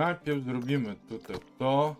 Najpierw zrobimy tutaj to.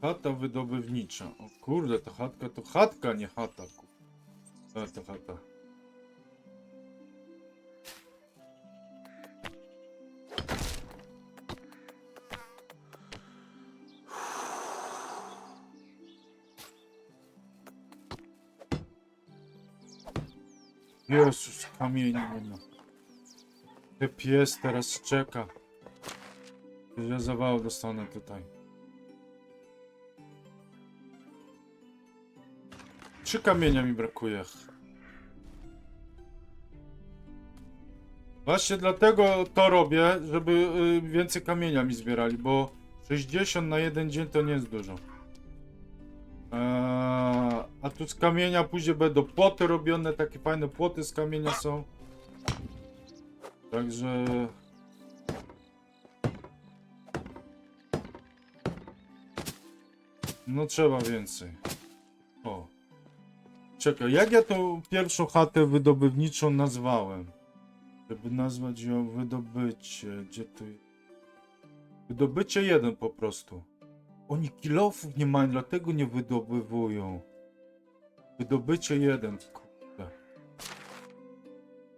Chata wydobywnicza. O kurde, to chatka to chatka, nie chata. ku- A, to chata. Jezus, kamieni. Ty pies teraz czeka. Ja zawał dostanę tutaj. Trzy kamienia mi brakuje. Właśnie dlatego to robię, żeby y, więcej kamienia mi zbierali, bo 60 na jeden dzień to nie jest dużo. A tu z kamienia później będą płoty robione, takie fajne płoty z kamienia są. Także... No trzeba więcej. O. Czekaj, jak ja tą pierwszą chatę wydobywniczą nazwałem? Żeby nazwać ją wydobycie. Gdzie tu... Wydobycie jeden po prostu. Oni kilofów nie mają, dlatego nie wydobywują. Wydobycie jeden, kurde.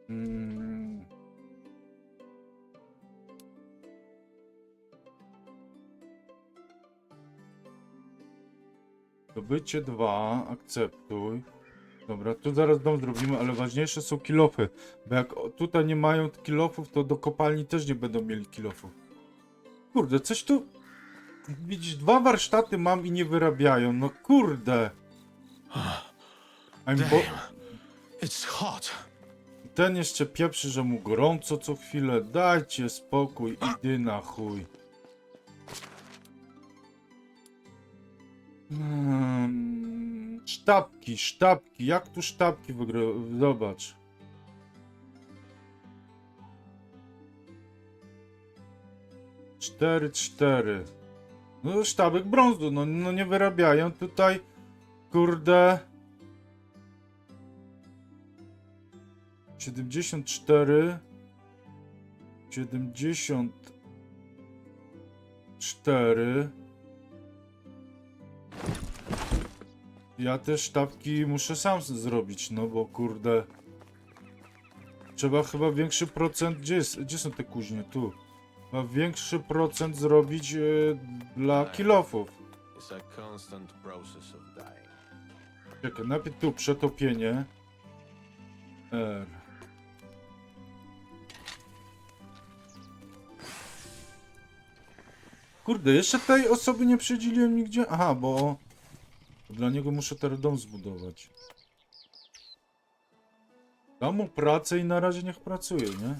Mm. Wydobycie 2, akceptuj. Dobra, tu zaraz dom zrobimy, ale ważniejsze są kilofy. Bo jak tutaj nie mają kilofów, to do kopalni też nie będą mieli kilofów. Kurde, coś tu... Widzisz, dwa warsztaty mam i nie wyrabiają. No kurde. I'm bo... It's hot. Ten jeszcze pieprzy, że mu gorąco co chwilę. Dajcie spokój, idy na chuj. Hmm, sztabki, sztabki. Jak tu sztabki wygry... Zobacz. Cztery, cztery. No sztabek brązu, no, no nie wyrabiają tutaj, kurde... 74 74 Ja te sztabki muszę sam zrobić, no bo kurde Trzeba chyba większy procent, gdzie, jest, gdzie są te kuźnie? Tu Chyba większy procent zrobić e, dla kilofów of dying. Czekaj, najpierw tu przetopienie R Kurde, jeszcze tej osoby nie przydzieliłem nigdzie. Aha, bo dla niego muszę teraz dom zbudować. Dam mu pracę i na razie niech pracuje, nie?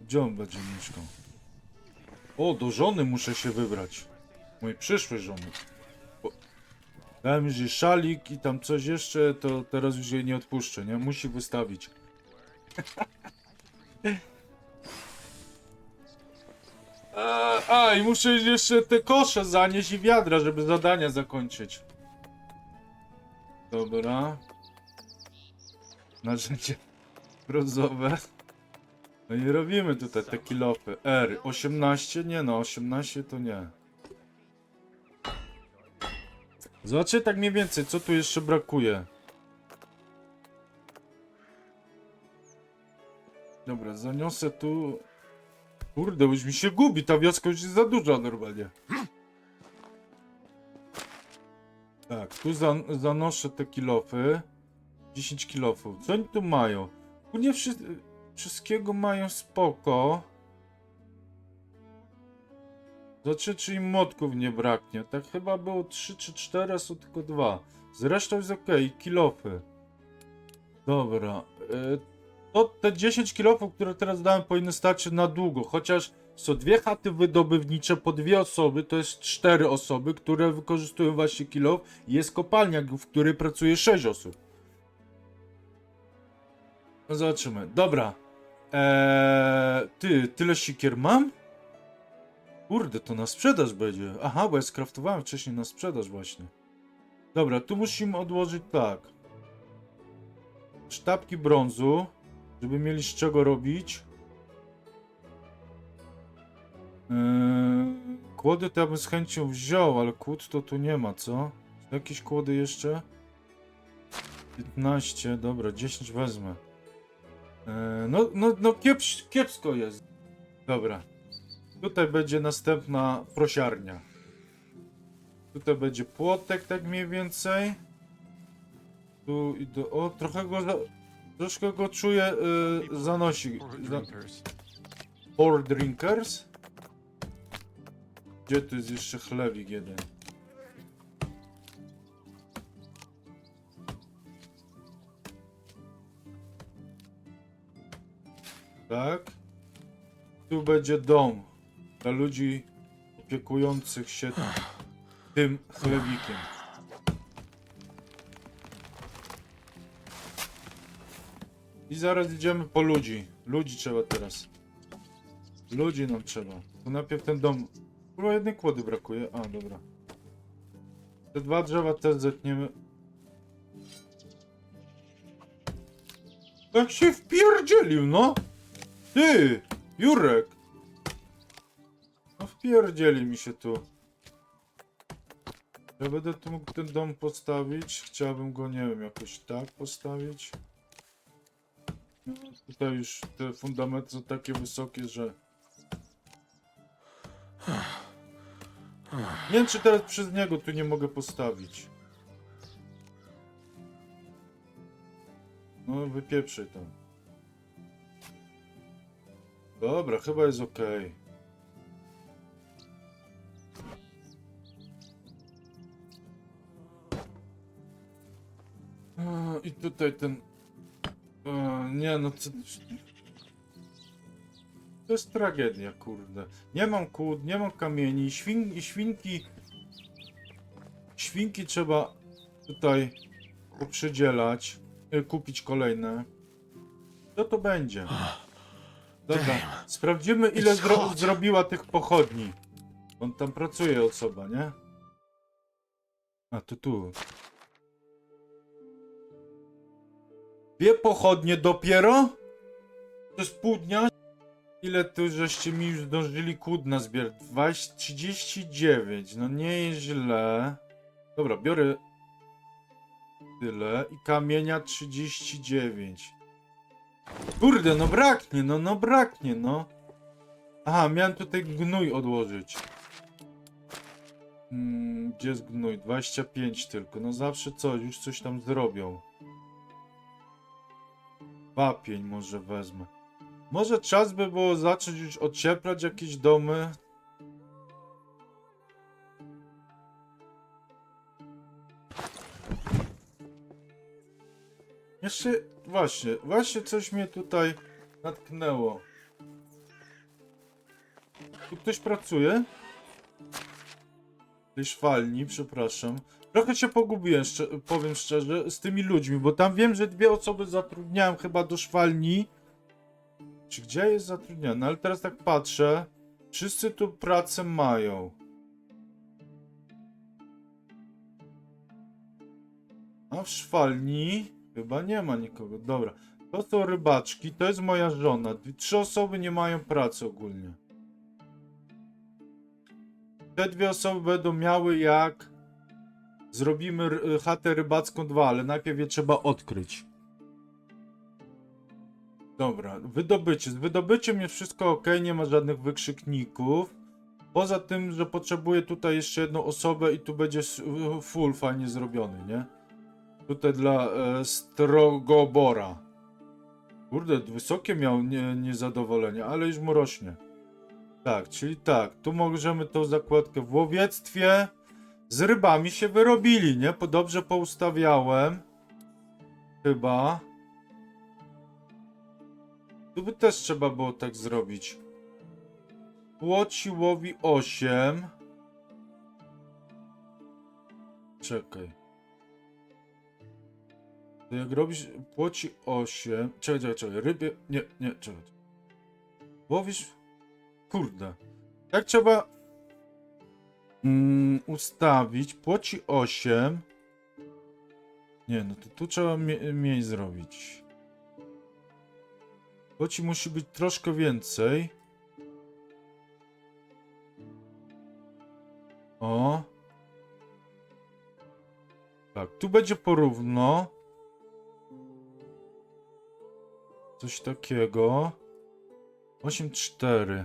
Gdzie on będzie mieszkał? O, do żony muszę się wybrać. Mojej przyszłej żony. Dałem już szalik i tam coś jeszcze, to teraz już jej nie odpuszczę, nie? Musi wystawić. A, a, i muszę jeszcze te kosze zanieść i wiadra, żeby zadania zakończyć. Dobra. Narzędzie brązowe. No i robimy tutaj te kilofy. R. 18? Nie no, 18 to nie. Zobaczcie tak mniej więcej, co tu jeszcze brakuje. Dobra, zaniosę tu... Kurde, już mi się gubi, ta wioska już jest za duża normalnie. Tak, tu zan zanoszę te kilofy. 10 kilofów. Co oni tu mają? Nie wszy wszystkiego mają spoko. Zobaczę, czy im młotków nie braknie. Tak chyba było 3 czy 4, a są tylko 2. Zresztą jest ok, kilofy. Dobra. Y to te 10 kilofów, które teraz dałem, powinny starczyć na długo. Chociaż są dwie chaty wydobywnicze po dwie osoby, to jest cztery osoby, które wykorzystują właśnie kilof. I jest kopalnia, w której pracuje 6 osób. No zobaczymy. Dobra. Eee, ty, tyle sikier mam? Kurde, to na sprzedaż będzie. Aha, bo ja skraftowałem wcześniej na sprzedaż właśnie. Dobra, tu musimy odłożyć tak. Sztabki brązu, żeby mieli z czego robić. Yy, kłody to ja bym z chęcią wziął, ale kłód to tu nie ma, co? Jakieś kłody jeszcze? 15, dobra, 10 wezmę. Yy, no, no, no kieps, kiepsko jest. Dobra. Tutaj będzie następna prosiarnia. Tutaj będzie płotek, tak mniej więcej. Tu i do... O, trochę go... Za, troszkę go czuję, yy, zanosi. Za, Four drinkers? Gdzie tu jest jeszcze chlewik jeden? Tak. Tu będzie dom dla ludzi opiekujących się tym chlewikiem. I zaraz idziemy po ludzi. Ludzi trzeba teraz. Ludzi nam trzeba. To najpierw ten dom. Chyba jednej kłody brakuje. A, dobra. Te dwa drzewa też zetniemy. Tak się wpierdzielił, no! Ty! Jurek! No wpierdzieli mi się tu. Ja będę tu mógł ten dom postawić. Chciałbym go, nie wiem, jakoś tak postawić. No, tutaj już te fundamenty są takie wysokie, że... Nie wiem, czy teraz przez niego tu nie mogę postawić. No, wypieprzaj tam. Dobra, chyba jest ok. I tutaj ten... Nie no, co... To jest tragedia, kurde. Nie mam kłód, nie mam kamieni, świn, świnki... Świnki trzeba tutaj poprzydzielać, y, kupić kolejne. Co to będzie? Dobra, sprawdzimy ile zro zrobiła tych pochodni. On tam pracuje osoba, nie? A, to tu. Dwie pochodnie dopiero? To jest pół dnia? Ile tu żeście mi już zdążyli kłód nazbierać? 20, 39, no nie jest źle. Dobra, biorę tyle i kamienia 39. Kurde, no braknie, no, no braknie, no. Aha, miałem tutaj gnój odłożyć. Mm, gdzie jest gnój? 25 tylko, no zawsze coś, już coś tam zrobią. Wapień może wezmę. Może czas by było zacząć już ocieplać jakieś domy? Jeszcze, właśnie, właśnie coś mnie tutaj natknęło. Tu ktoś pracuje? Tej szwalni, przepraszam. Trochę się pogubiłem, szczer powiem szczerze, z tymi ludźmi, bo tam wiem, że dwie osoby zatrudniałem chyba do szwalni. Czy gdzie jest zatrudniony? Ale teraz tak patrzę. Wszyscy tu pracę mają. A w szwalni chyba nie ma nikogo. Dobra. To są rybaczki, to jest moja żona. Trzy osoby nie mają pracy ogólnie. Te dwie osoby będą miały jak zrobimy ry- chatę rybacką 2, ale najpierw je trzeba odkryć. Dobra, wydobycie. Z wydobyciem jest wszystko ok, nie ma żadnych wykrzykników. Poza tym, że potrzebuję tutaj jeszcze jedną osobę i tu będzie full fajnie zrobiony, nie? Tutaj dla e, Strogobora. Kurde, wysokie miał nie, niezadowolenie, ale już mu rośnie. Tak, czyli tak, tu możemy tą zakładkę w łowiectwie. Z rybami się wyrobili, nie? Po dobrze poustawiałem. Chyba. Tu by też trzeba było tak zrobić. Płoci łowi 8. Czekaj. To jak robisz płoci 8. Czekaj, czekaj, czekaj. Rybie. Nie, nie, czekaj. Łowisz. Kurde. Jak trzeba mm, ustawić płoci 8. Nie, no to tu trzeba mniej zrobić. Bo ci musi być troszkę więcej. O. Tak, tu będzie porówno. Coś takiego. 8-4.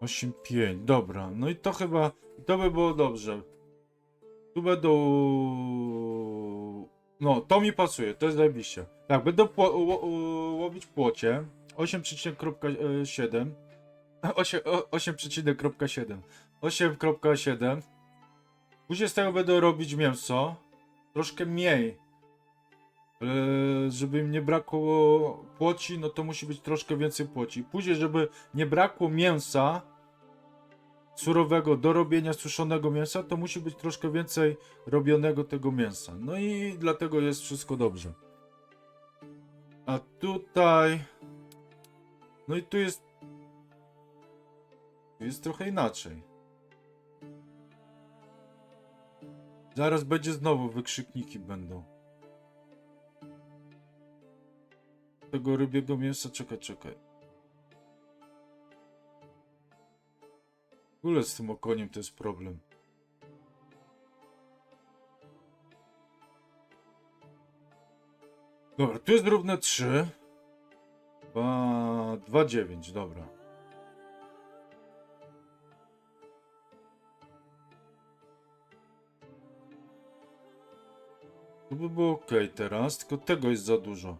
8-5. Dobra, no i to chyba, to by było dobrze. Tu będą... No, to mi pasuje, to jest najbliższe. Tak, będę łowić płocie. 8,7. 8, o- 8,7. 8,7. Później z tego będę robić mięso. Troszkę mniej. Żeby im nie brakło płoci, no to musi być troszkę więcej płoci. Później, żeby nie brakło mięsa surowego do robienia suszonego mięsa, to musi być troszkę więcej robionego tego mięsa. No i dlatego jest wszystko dobrze. A tutaj... No i tu jest... Tu jest trochę inaczej. Zaraz będzie znowu wykrzykniki będą. Tego rybiego mięsa, czekaj, czekaj. W ogóle z tym okoniem to jest problem. Dobra, tu jest równe 3. 2, 2, 9, dobra. To by było ok teraz, tylko tego jest za dużo.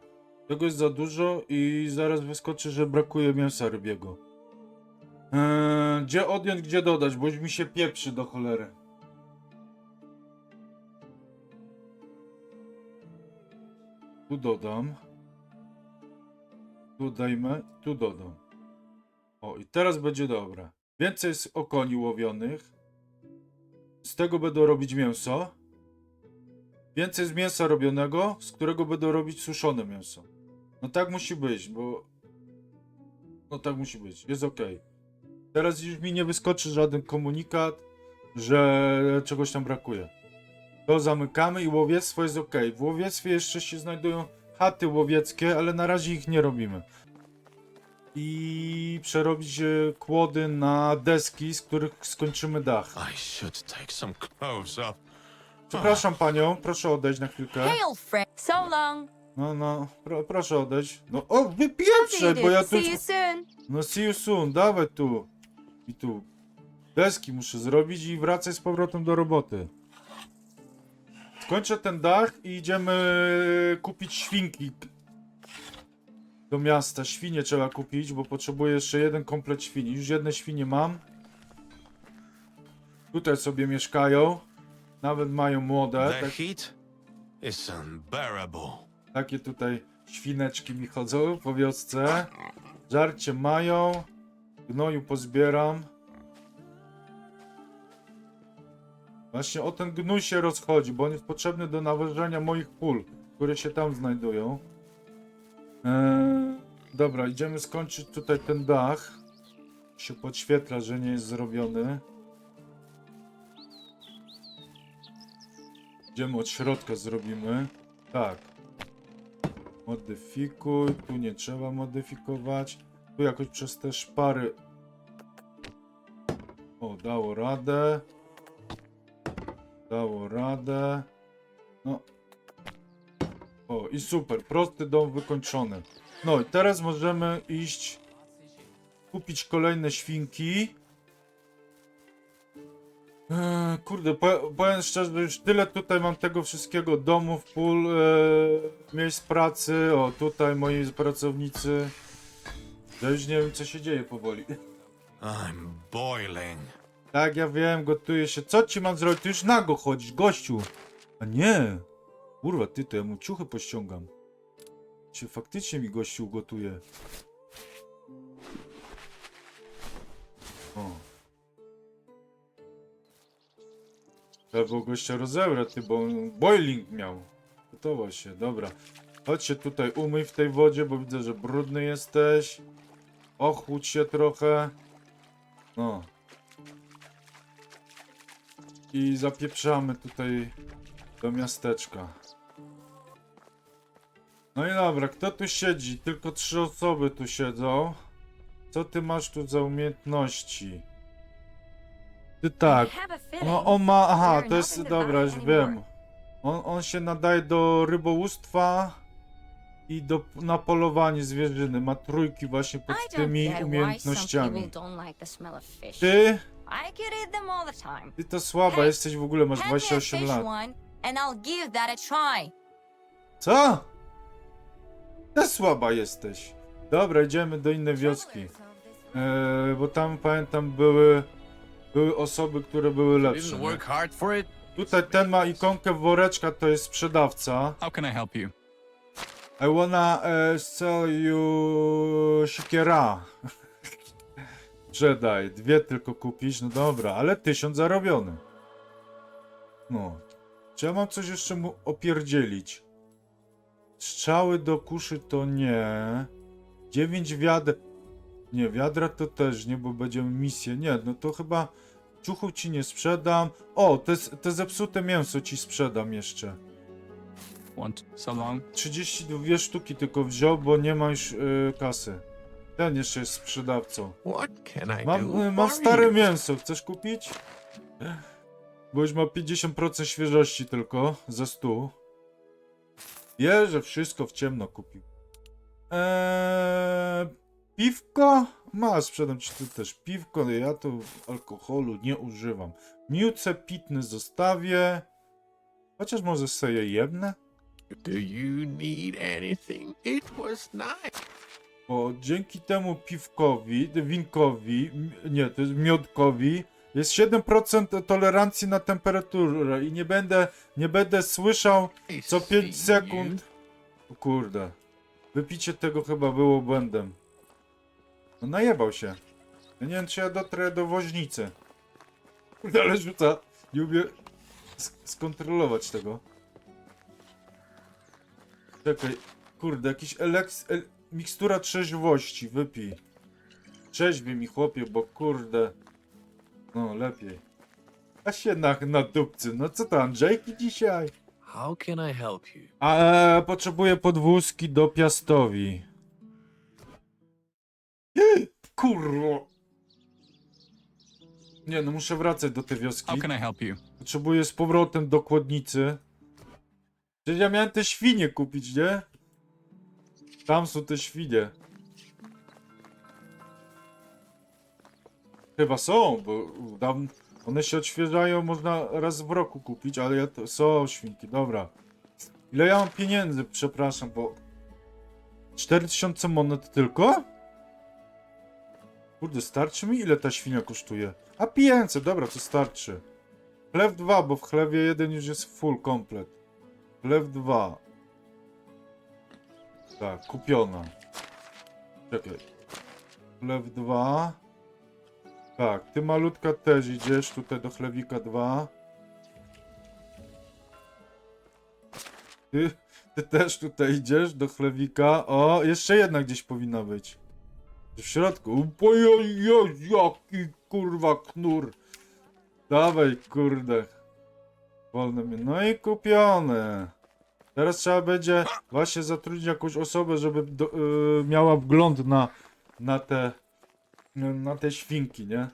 Tego jest za dużo i zaraz wyskoczy, że brakuje mięsa rybiego. Eee, gdzie odjąć, gdzie dodać, bo już mi się pieprzy do cholery. Tu dodam. Tu dajmy, tu dodam. O, i teraz będzie dobre. Więcej jest okoni łowionych. Z tego będą robić mięso. Więcej z mięsa robionego, z którego będą robić suszone mięso. No tak musi być, bo... No tak musi być, jest ok. Teraz już mi nie wyskoczy żaden komunikat, że czegoś tam brakuje. To zamykamy i łowiectwo jest ok. W łowiectwie jeszcze się znajdują chaty łowieckie, ale na razie ich nie robimy. I przerobić e, kłody na deski, z których skończymy dach. I should take some clothes off. Przepraszam panią, proszę odejść na chwilkę. Hail. So long. No, no, pro, proszę odejść. No, o, wypieprzę, bo ja tu... See you soon. No, see you soon, dawaj tu. I tu. Deski muszę zrobić i wracaj z powrotem do roboty. Skończę ten dach i idziemy kupić świnki. Do miasta. Świnie trzeba kupić, bo potrzebuję jeszcze jeden komplet świni. Już jedne świnie mam. Tutaj sobie mieszkają. Nawet mają młode. Tak, takie tutaj świneczki mi chodzą po wiosce. Żarcie mają. Gnoju pozbieram. Właśnie o ten gnój się rozchodzi, bo on jest potrzebny do nawożenia moich pól, które się tam znajdują. Eee, dobra, idziemy skończyć tutaj ten dach. Się podświetla, że nie jest zrobiony. Idziemy od środka zrobimy. Tak. Modyfikuj. Tu nie trzeba modyfikować. Tu jakoś przez te szpary. O, dało radę. Dało radę. No. O, i super. Prosty dom wykończony. No i teraz możemy iść kupić kolejne świnki. Eee, kurde, po- powiem szczerze, już tyle tutaj mam tego wszystkiego, domów, pól, e, miejsc pracy, o tutaj moi pracownicy. Ja już nie wiem co się dzieje powoli. I'm boiling. Tak, ja wiem, gotuję się. Co ci mam zrobić? Ty już nago chodzisz, gościu. A nie. Kurwa, ty to ja mu ciuchy pościągam. Czy faktycznie mi gościu gotuje? O. Trzeba było gościa rozebrać, ty, bo on boiling miał. Gotował się, dobra. Chodź się tutaj umyj w tej wodzie, bo widzę, że brudny jesteś. Ochłódź się trochę. No. I zapieprzamy tutaj do miasteczka. No i dobra, kto tu siedzi? Tylko trzy osoby tu siedzą. Co ty masz tu za umiejętności? Ty tak. No on ma, aha, to jest, dobra, już wiem. On, on się nadaje do rybołówstwa i do, na polowanie zwierzyny. Ma trójki właśnie pod tymi umiejętnościami. Ty, I can eat them all the time. ty to słaba jesteś w ogóle, masz Hand me a 28 fish lat. one, and I'll give that a try. Co? Ty słaba jesteś. Dobra, idziemy do innej wioski. Eee, bo tam pamiętam były, były osoby, które były lepsze. Didn't nie? work hard for it. Tutaj ten ma ikonkę woreczka, to jest sprzedawca. How can I help you? I wanna uh, sell you siekiera. Sprzedaj, dwie tylko kupić, no dobra, ale tysiąc zarobiony. No. Czy ja mam coś jeszcze mu opierdzielić? Strzały do kuszy to nie. Dziewięć wiadr. Nie, wiadra to też nie, bo będziemy misję. Nie, no to chyba ciuchu ci nie sprzedam. O, te, te zepsute mięso ci sprzedam jeszcze. Want so long? 32 sztuki tylko wziął, bo nie ma już y, kasy. Ten jeszcze jest sprzedawcą. Mam, y, mam stare mięso, chcesz kupić? Bo już ma 50% świeżości tylko za stół. Wie, że wszystko w ciemno kupił. Eee, piwko? Masz, sprzedam ci tu też piwko, ja tu alkoholu nie używam. Miódce pitny zostawię. Chociaż może sobie jedne? Do you need anything? It was nice. Bo dzięki temu piwkowi, winkowi, nie, to jest miodkowi, jest 7% tolerancji na temperaturę i nie będę, nie będę słyszał co 5 see sekund. O kurde. Wypicie tego chyba było błędem. No najebał się. Ja nie wiem, czy ja dotrę do woźnicy. Kurde, ale rzuca. Nie umiem sk- skontrolować tego. Czekaj. Kurde, jakiś eleks... El, mikstura trzeźwości. Wypij. Trzeźwie mi, chłopie, bo kurde... No, lepiej. A się na, na dupcy. No co to, Andrzejki dzisiaj? How can I help you? A e, potrzebuję podwózki do Piastowi. Kurwa. Nie, no muszę wracać do tej wioski. How can I help you? Potrzebuję z powrotem do kłodnicy. Przecież ja miałem te świnie kupić, nie? Tam są te świnie. Chyba są, bo tam one się odświeżają, można raz w roku kupić, ale ja to, są świnki, dobra. Ile ja mam pieniędzy, przepraszam, bo 4000 monet tylko? Kurde, starczy mi? Ile ta świnia kosztuje? A 500, dobra, to starczy. Chlew 2, bo w chlewie 1 już jest full komplet. Chlew 2. Tak, kupiona. Czekaj. Chlew 2. Tak, ty malutka też idziesz tutaj do chlewika 2. Ty, ty też tutaj idziesz do chlewika. O, jeszcze jedna gdzieś powinna być. W środku. Ojej, jaki kurwa knur. Dawaj, kurde. Wolne mi. No i kupione. Teraz trzeba będzie właśnie zatrudnić jakąś osobę, żeby do, y, miała wgląd na, na te na te świnki, nie?